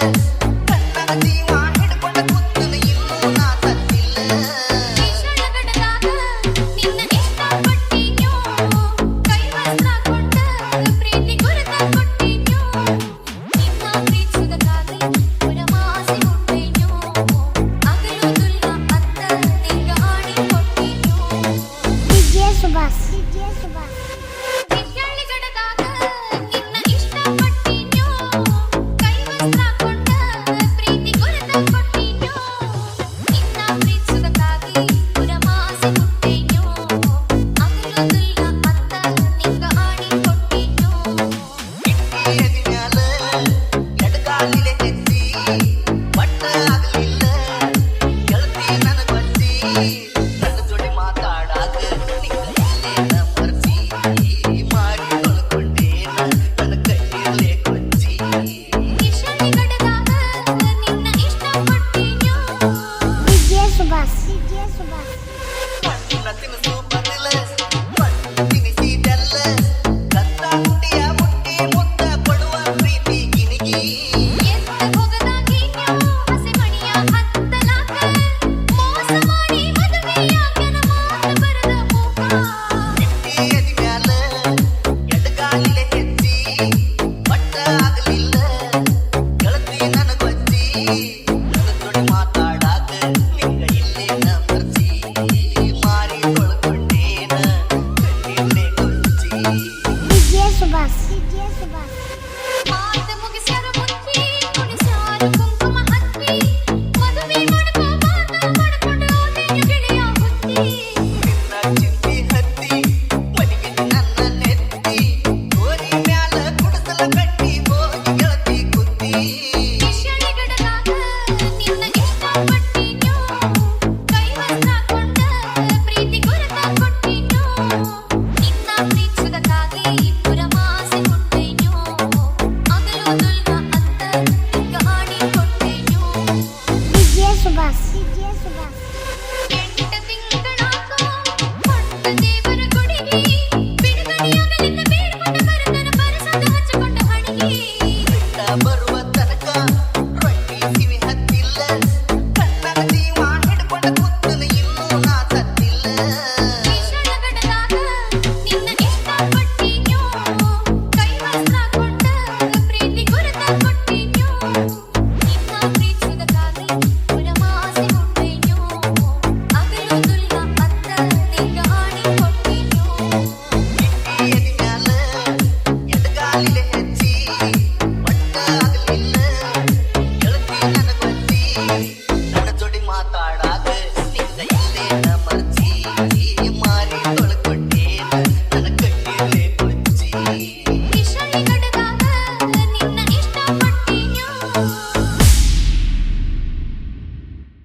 Thank you. ಮಾಡಿ ಕೊಳ್ಕೊಂಡೇನ ನನ್ನ ಕೈಯಲ್ಲೇ ಕೊಚ್ಚಿ.